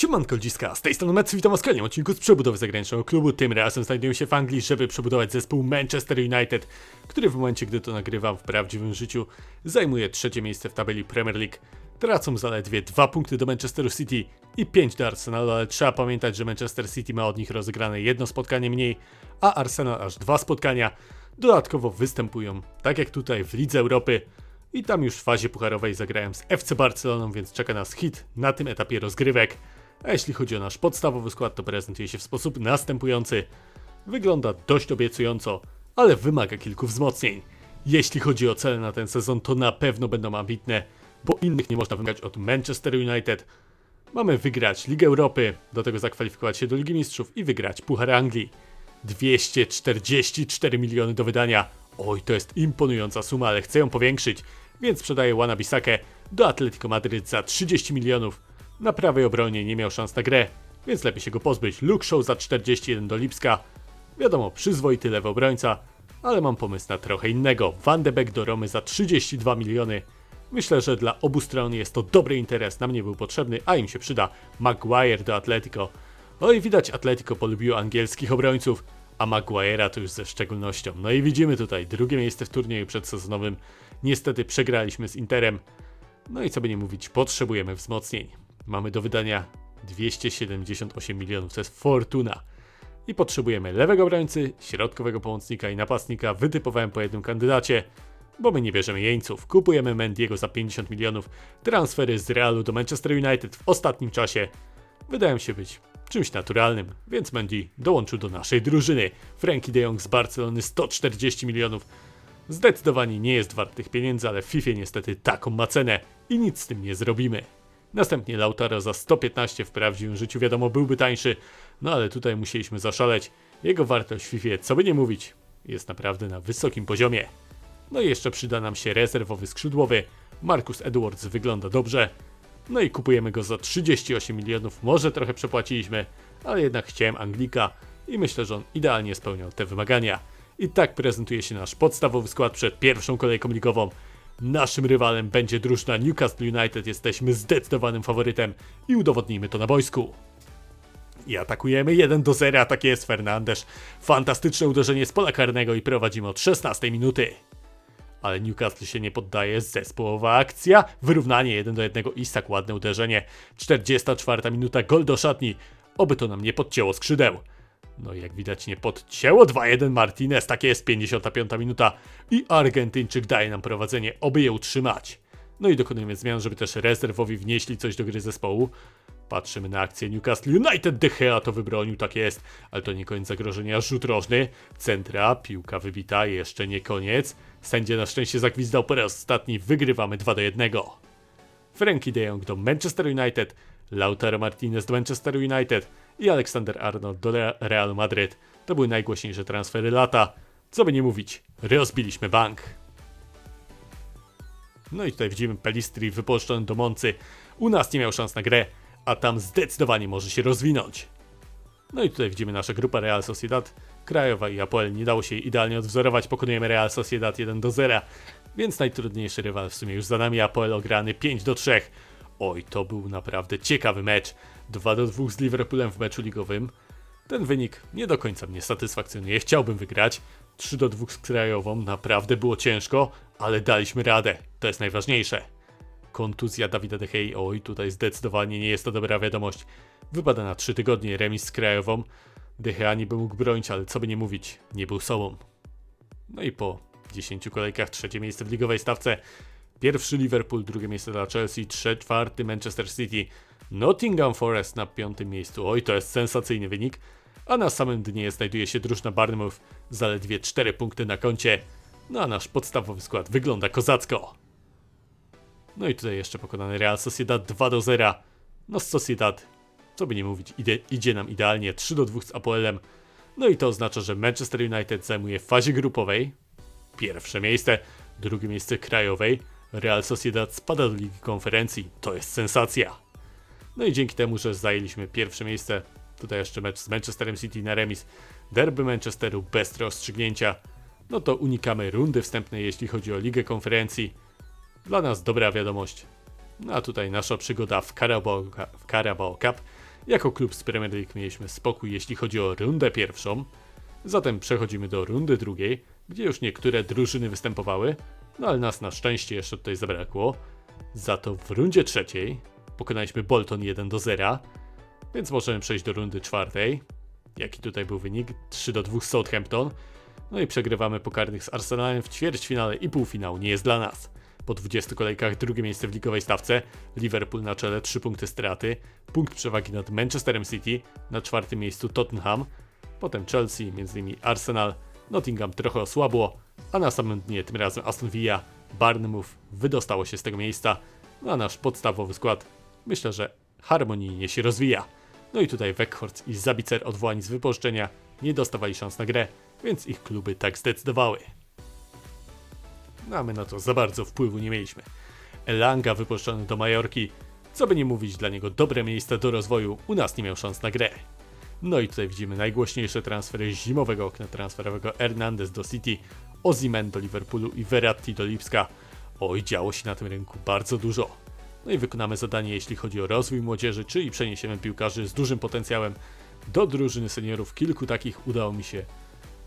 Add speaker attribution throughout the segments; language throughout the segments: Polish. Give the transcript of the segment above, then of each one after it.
Speaker 1: Siemanko ludziska, z tej strony Metsu, witam was w kolejnym odcinku z przebudowy zagranicznego klubu. Tym razem znajduję się w Anglii, żeby przebudować zespół Manchester United, który w momencie, gdy to nagrywam w prawdziwym życiu, zajmuje trzecie miejsce w tabeli Premier League. Tracą zaledwie dwa punkty do Manchesteru City i 5 do Arsenalu, ale trzeba pamiętać, że Manchester City ma od nich rozegrane jedno spotkanie mniej, a Arsenal aż dwa spotkania. Dodatkowo występują, tak jak tutaj w Lidze Europy, i tam już w fazie pucharowej zagrałem z FC Barceloną, więc czeka nas hit na tym etapie rozgrywek. A jeśli chodzi o nasz podstawowy skład, to prezentuje się w sposób następujący. Wygląda dość obiecująco, ale wymaga kilku wzmocnień. Jeśli chodzi o cele na ten sezon, to na pewno będą ambitne, bo innych nie można wymagać od Manchester United. Mamy wygrać Ligę Europy, do tego zakwalifikować się do Ligi Mistrzów i wygrać Puchar Anglii. 244 miliony do wydania. Oj, to jest imponująca suma, ale chcę ją powiększyć, więc sprzedaję Wana Bisakę do Atletico Madryt za 30 milionów. Na prawej obronie nie miał szans na grę, więc lepiej się go pozbyć. Luke Show za 41 do Lipska. Wiadomo, przyzwoity lewy obrońca, ale mam pomysł na trochę innego. Van de Beek do Romy za 32 miliony. Myślę, że dla obu stron jest to dobry interes, nam nie był potrzebny, a im się przyda. Maguire do Atletico. Oj, widać Atletico polubiło angielskich obrońców, a Maguire'a to już ze szczególnością. No i widzimy tutaj drugie miejsce w turnieju przedsezonowym. Niestety przegraliśmy z Interem. No i co by nie mówić, potrzebujemy wzmocnień. Mamy do wydania 278 milionów, to jest fortuna. I potrzebujemy lewego obrońcy, środkowego pomocnika i napastnika. Wytypowałem po jednym kandydacie, bo my nie bierzemy jeńców. Kupujemy Mendiego za 50 milionów. Transfery z Realu do Manchester United w ostatnim czasie wydają się być czymś naturalnym, więc Mendy dołączył do naszej drużyny. Frankie de Jong z Barcelony 140 milionów. Zdecydowanie nie jest wart tych pieniędzy, ale w FIFA niestety taką ma cenę i nic z tym nie zrobimy. Następnie Lautaro za 115 w prawdziwym życiu wiadomo byłby tańszy, no ale tutaj musieliśmy zaszaleć. Jego wartość w FIFA, co by nie mówić, jest naprawdę na wysokim poziomie. No i jeszcze przyda nam się rezerwowy skrzydłowy. Marcus Edwards wygląda dobrze. No i kupujemy go za 38 milionów. Może trochę przepłaciliśmy, ale jednak chciałem Anglika i myślę, że on idealnie spełniał te wymagania. I tak prezentuje się nasz podstawowy skład przed pierwszą kolejką ligową. Naszym rywalem będzie drużyna Newcastle United. Jesteśmy zdecydowanym faworytem i udowodnijmy to na boisku. I atakujemy 1 do 0, tak jest Fernandes. Fantastyczne uderzenie z pola karnego i prowadzimy od 16 minuty. Ale Newcastle się nie poddaje, zespołowa akcja, wyrównanie 1 do 1, Isak ładne uderzenie, 44 minuta, gol do szatni, oby to nam nie podcięło skrzydeł. No i jak widać nie podcięło 2-1 Martinez, takie jest 55 minuta i Argentyńczyk daje nam prowadzenie, oby je utrzymać. No i dokonujemy zmian, żeby też rezerwowi wnieśli coś do gry zespołu. Patrzymy na akcję Newcastle United, De Gea to wybronił, tak jest, ale to nie koniec zagrożenia, rzut rożny, centra, piłka wybita, jeszcze nie koniec. Sędzia na szczęście zagwizdał po raz ostatni, wygrywamy 2 do 1. Frankie de Jong do Manchester United, Lautaro Martinez do Manchester United i Alexander Arnold do Real Madryt. To były najgłośniejsze transfery lata. Co by nie mówić, rozbiliśmy bank. No i tutaj widzimy Pelistri wypożyczony do Moncy. U nas nie miał szans na grę, a tam zdecydowanie może się rozwinąć. No i tutaj widzimy nasza grupa Real Sociedad, Krajowa i Apoel. Nie dało się idealnie odwzorować, pokonujemy Real Sociedad 1 do 0, więc najtrudniejszy rywal w sumie już za nami, Apoel ograny 5 do 3. Oj, to był naprawdę ciekawy mecz. 2 do 2 z Liverpoolem w meczu ligowym. Ten wynik nie do końca mnie satysfakcjonuje, chciałbym wygrać. 3 do 2 z Krajową, naprawdę było ciężko, ale daliśmy radę, to jest najważniejsze. Kontuzja Dawida De oj tutaj zdecydowanie nie jest to dobra wiadomość. Wypada na 3 tygodnie remis z Krajową. De Gea niby mógł bronić, ale co by nie mówić, nie był sobą. No i po 10 kolejkach trzecie miejsce w ligowej stawce. Pierwszy Liverpool, drugie miejsce dla Chelsea, trzeci, czwarty Manchester City, Nottingham Forest na piątym miejscu. Oj, to jest sensacyjny wynik. A na samym dnie znajduje się drużyna Barnmouth, zaledwie 4 punkty na koncie. No a nasz podstawowy skład wygląda kozacko. No i tutaj jeszcze pokonany Real Sociedad 2 do 0. No Sociedad, co by nie mówić, idzie, idzie nam idealnie 3 do 2 z Apoelem. No i to oznacza, że Manchester United zajmuje w fazie grupowej pierwsze miejsce, drugie miejsce krajowej. Real Sociedad spada do Ligi Konferencji. To jest sensacja. No i dzięki temu, że zajęliśmy pierwsze miejsce, tutaj jeszcze mecz z Manchesterem City na remis, derby Manchesteru bez rozstrzygnięcia, no to unikamy rundy wstępnej, jeśli chodzi o Ligę Konferencji. Dla nas dobra wiadomość. No a tutaj nasza przygoda w Carabao, w Carabao Cup Jako klub z Premier League mieliśmy spokój, jeśli chodzi o rundę pierwszą. Zatem przechodzimy do rundy drugiej, gdzie już niektóre drużyny występowały, no ale nas na szczęście jeszcze tutaj zabrakło. Za to w rundzie trzeciej pokonaliśmy Bolton 1 do 0, więc możemy przejść do rundy czwartej. Jaki tutaj był wynik? 3 do 2 Southampton. No i przegrywamy pokarnych z Arsenalem w ćwierćfinale i półfinał nie jest dla nas. Po 20 kolejkach drugie miejsce w ligowej stawce, Liverpool na czele 3 punkty straty, punkt przewagi nad Manchesterem City, na czwartym miejscu Tottenham, potem Chelsea, między innymi Arsenal, Nottingham trochę osłabło, a na samym dnie tym razem Aston Villa, Barnumów wydostało się z tego miejsca, no a nasz podstawowy skład myślę, że harmonijnie się rozwija. No i tutaj Weghorst i Zabicer odwołani z wypożyczenia nie dostawali szans na grę, więc ich kluby tak zdecydowały. No a my na to za bardzo wpływu nie mieliśmy. Elanga wypuszczony do Majorki, co by nie mówić, dla niego dobre miejsce do rozwoju, u nas nie miał szans na grę. No i tutaj widzimy najgłośniejsze transfery zimowego okna transferowego Hernandez do City, Ozimen do Liverpoolu i Verratti do Lipska. Oj, działo się na tym rynku bardzo dużo. No i wykonamy zadanie, jeśli chodzi o rozwój młodzieży, czyli przeniesiemy piłkarzy z dużym potencjałem do drużyny seniorów. Kilku takich udało mi się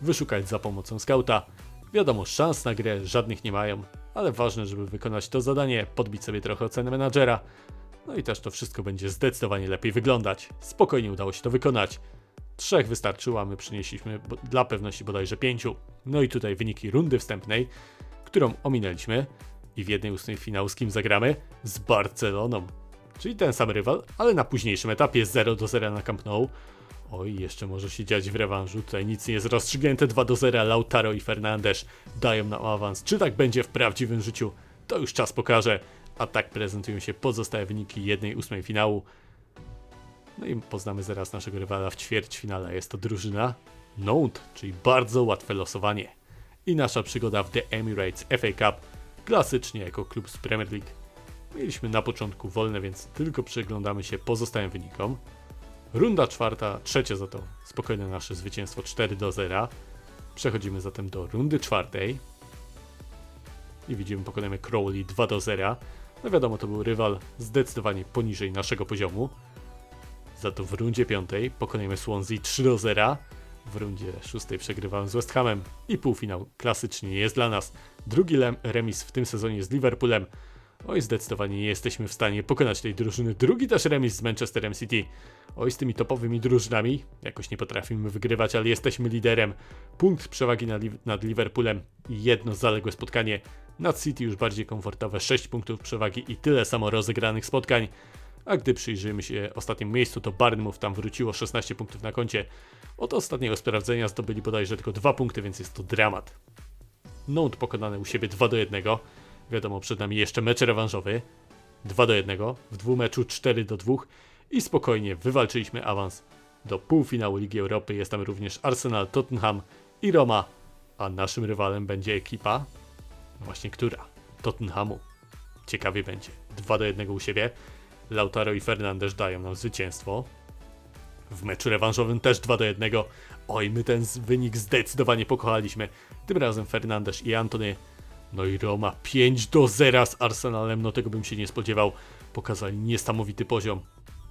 Speaker 1: wyszukać za pomocą skauta. Wiadomo, szans na grę żadnych nie mają, ale ważne, żeby wykonać to zadanie, podbić sobie trochę ocenę menadżera. No i też to wszystko będzie zdecydowanie lepiej wyglądać. Spokojnie udało się to wykonać. Trzech wystarczyło, a my przynieśliśmy dla pewności bodajże pięciu. No i tutaj wyniki rundy wstępnej, którą ominęliśmy i w jednej ósmej finału z kim zagramy? Z Barceloną. Czyli ten sam rywal, ale na późniejszym etapie 0 do 0 na Camp Nou. Oj, jeszcze może się dziać w rewanżu. Tutaj nic nie jest rozstrzygnięte. 2 do 0. Lautaro i Fernandes dają nam awans. Czy tak będzie w prawdziwym życiu? To już czas pokaże. A tak prezentują się pozostałe wyniki 1-8 finału. No i poznamy zaraz naszego rywala w ćwierćfinale. Jest to drużyna Note, czyli bardzo łatwe losowanie. I nasza przygoda w The Emirates FA Cup, klasycznie jako klub z Premier League. Mieliśmy na początku wolne, więc tylko przyglądamy się pozostałym wynikom. Runda czwarta, trzecia za to spokojne nasze zwycięstwo 4 do 0. Przechodzimy zatem do rundy czwartej. I widzimy, pokonamy Crowley 2 do 0. No wiadomo, to był rywal zdecydowanie poniżej naszego poziomu. Za to w rundzie piątej pokonajmy Swansea 3 do 0. W rundzie szóstej przegrywałem z West Hamem i półfinał klasycznie nie jest dla nas. Drugi remis w tym sezonie z Liverpoolem. Oj, zdecydowanie nie jesteśmy w stanie pokonać tej drużyny. Drugi też remis z Manchesterem City. Oj, z tymi topowymi drużynami jakoś nie potrafimy wygrywać, ale jesteśmy liderem. Punkt przewagi nad, nad Liverpoolem i jedno zaległe spotkanie. Nad City już bardziej komfortowe 6 punktów przewagi i tyle samo rozegranych spotkań. A gdy przyjrzymy się ostatniemu miejscu, to Barnmouth tam wróciło 16 punktów na koncie. Od ostatniego sprawdzenia zdobyli bodajże tylko 2 punkty, więc jest to dramat. Note pokonany u siebie 2 do 1. Wiadomo, przed nami jeszcze mecz rewanżowy. 2 do 1. W dwumeczu 4 do 2. I spokojnie wywalczyliśmy awans do półfinału Ligi Europy. Jest tam również Arsenal, Tottenham i Roma. A naszym rywalem będzie ekipa, właśnie która? Tottenhamu. Ciekawie będzie. 2 do 1 u siebie. Lautaro i Fernandes dają nam zwycięstwo. W meczu rewanżowym też 2 do 1. Oj, my ten wynik zdecydowanie pokochaliśmy. Tym razem Fernandes i Antony. No i Roma 5 do 0 z Arsenalem, no tego bym się nie spodziewał. Pokazali niesamowity poziom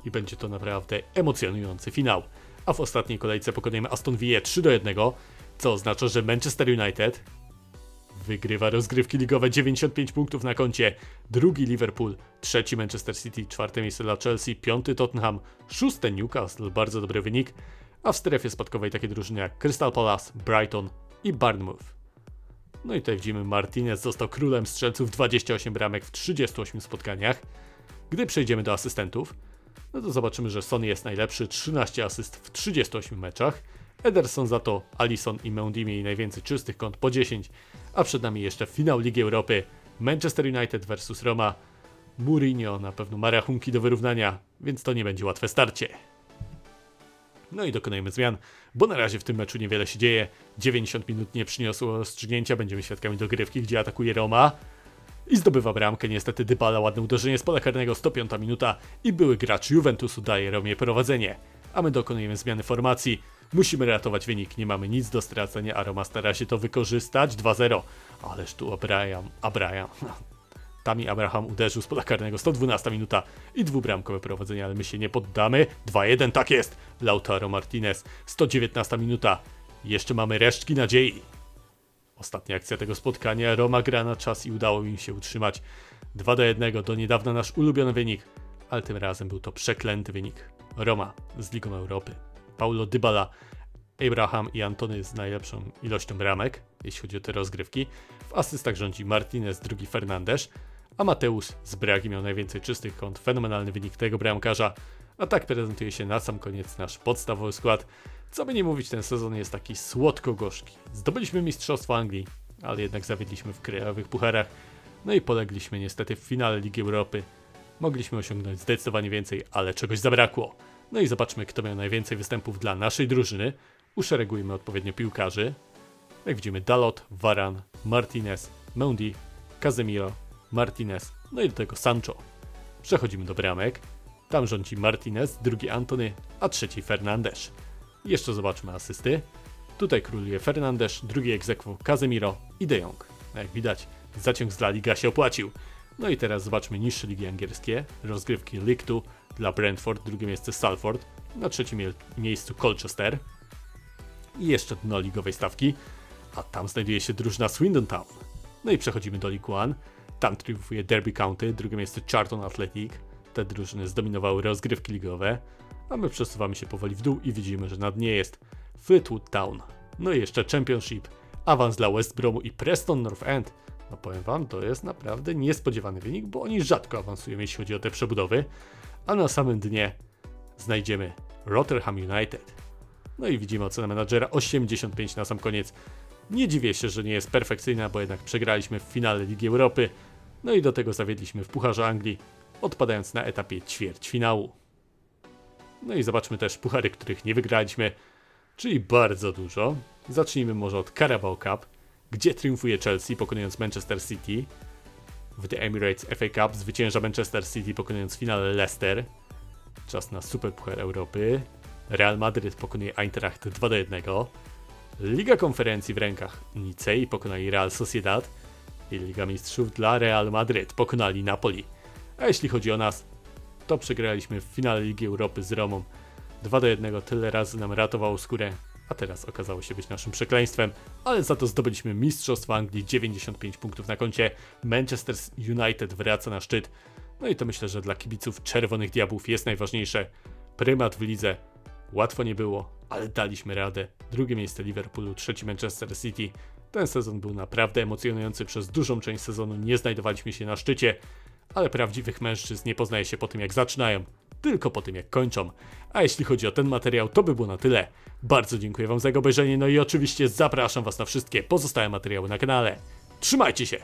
Speaker 1: i będzie to naprawdę emocjonujący finał. A w ostatniej kolejce pokonujemy Aston Villa 3 do 1, co oznacza, że Manchester United Wygrywa rozgrywki ligowe 95 punktów na koncie. Drugi Liverpool, trzeci Manchester City, czwarte miejsce dla Chelsea, piąty Tottenham, szóste Newcastle, bardzo dobry wynik. A w strefie spadkowej takie drużyny jak Crystal Palace, Brighton i Bournemouth. No i tutaj widzimy, Martinez został królem strzelców 28 bramek w 38 spotkaniach. Gdy przejdziemy do asystentów, no to zobaczymy, że Son jest najlepszy, 13 asyst w 38 meczach. Ederson za to, Alisson i Mendy mieli najwięcej czystych kąt po 10, a przed nami jeszcze finał Ligi Europy, Manchester United vs Roma. Mourinho na pewno ma rachunki do wyrównania, więc to nie będzie łatwe starcie. No i dokonujemy zmian, bo na razie w tym meczu niewiele się dzieje. 90 minut nie przyniosło rozstrzygnięcia, będziemy świadkami dogrywki, gdzie atakuje Roma. I zdobywa bramkę, niestety Dybala, ładne uderzenie z pola karnego, 105 minuta i były gracz Juventusu daje Romie prowadzenie. A my dokonujemy zmiany formacji. Musimy ratować wynik, nie mamy nic do stracenia, a Roma stara się to wykorzystać. 2-0. Ależ tu Abraham, Abraham. Tami Abraham uderzył z pola karnego 112 minuta i dwubramkowe prowadzenie, ale my się nie poddamy. 2-1, tak jest. Lautaro Martinez, 119 minuta. Jeszcze mamy resztki nadziei. Ostatnia akcja tego spotkania. Roma gra na czas i udało im się utrzymać 2 do 1. Do niedawna nasz ulubiony wynik, ale tym razem był to przeklęty wynik. Roma z Ligą Europy. Paulo Dybala, Abraham i Antony z najlepszą ilością bramek, jeśli chodzi o te rozgrywki. W asystach rządzi Martinez, drugi Fernandes, a Mateusz z Bragi miał najwięcej czystych kąt. Fenomenalny wynik tego bramkarza. A tak prezentuje się na sam koniec nasz podstawowy skład. Co by nie mówić, ten sezon jest taki słodko-gorzki. Zdobyliśmy Mistrzostwo Anglii, ale jednak zawiedliśmy w krajowych pucharach. No i polegliśmy niestety w finale Ligi Europy. Mogliśmy osiągnąć zdecydowanie więcej, ale czegoś zabrakło. No i zobaczmy, kto miał najwięcej występów dla naszej drużyny. Uszeregujmy odpowiednio piłkarzy. Jak widzimy, Dalot, Varan, Martinez, Mendy, Casemiro, Martinez, no i do tego Sancho. Przechodzimy do bramek. Tam rządzi Martinez, drugi Antony, a trzeci Fernandes. Jeszcze zobaczmy asysty. Tutaj króluje Fernandes, drugi egzekwo Casemiro i De Jong. Jak widać, zaciąg z La Liga się opłacił. No i teraz zobaczmy niższe ligi angielskie. Rozgrywki League 2 dla Brentford, drugie miejsce Salford, na trzecim mie- miejscu Colchester. I jeszcze dno ligowej stawki, a tam znajduje się drużyna Swindon Town. No i przechodzimy do League One. Tam triumfuje Derby County, drugie miejsce Charlton Athletic. Te drużyny zdominowały rozgrywki ligowe, a my przesuwamy się powoli w dół i widzimy, że na dnie jest Fleetwood Town. No i jeszcze Championship, awans dla West Bromu i Preston North End. No powiem wam, to jest naprawdę niespodziewany wynik, bo oni rzadko awansują, jeśli chodzi o te przebudowy. A na samym dnie znajdziemy Rotherham United. No i widzimy ocenę menadżera 85 na sam koniec. Nie dziwię się, że nie jest perfekcyjna, bo jednak przegraliśmy w finale Ligi Europy. No i do tego zawiedliśmy w Pucharze Anglii, odpadając na etapie ćwierćfinału. No i zobaczmy też puchary, których nie wygraliśmy, czyli bardzo dużo. Zacznijmy może od Carabao Cup, gdzie triumfuje Chelsea pokonując Manchester City. W The Emirates FA Cup zwycięża Manchester City pokonując w finale Leicester. Czas na Super Puchar Europy. Real Madryt pokonuje Eintracht 2 do 1. Liga Konferencji w rękach Nicei pokonali Real Sociedad i Liga Mistrzów dla Real Madryt pokonali Napoli. A jeśli chodzi o nas, to przegraliśmy w finale Ligi Europy z Romą 2 do 1. Tyle razy nam ratowało skórę, a teraz okazało się być naszym przekleństwem, ale za to zdobyliśmy Mistrzostwo Anglii 95 punktów na koncie. Manchester United wraca na szczyt. No i to myślę, że dla kibiców Czerwonych Diabłów jest najważniejsze. Prymat w lidze. Łatwo nie było, ale daliśmy radę. Drugie miejsce Liverpoolu, trzeci Manchester City. Ten sezon był naprawdę emocjonujący. Przez dużą część sezonu nie znajdowaliśmy się na szczycie, ale prawdziwych mężczyzn nie poznaje się po tym jak zaczynają, tylko po tym jak kończą. A jeśli chodzi o ten materiał, to by było na tyle. Bardzo dziękuję Wam za jego obejrzenie, no i oczywiście zapraszam Was na wszystkie pozostałe materiały na kanale. Trzymajcie się!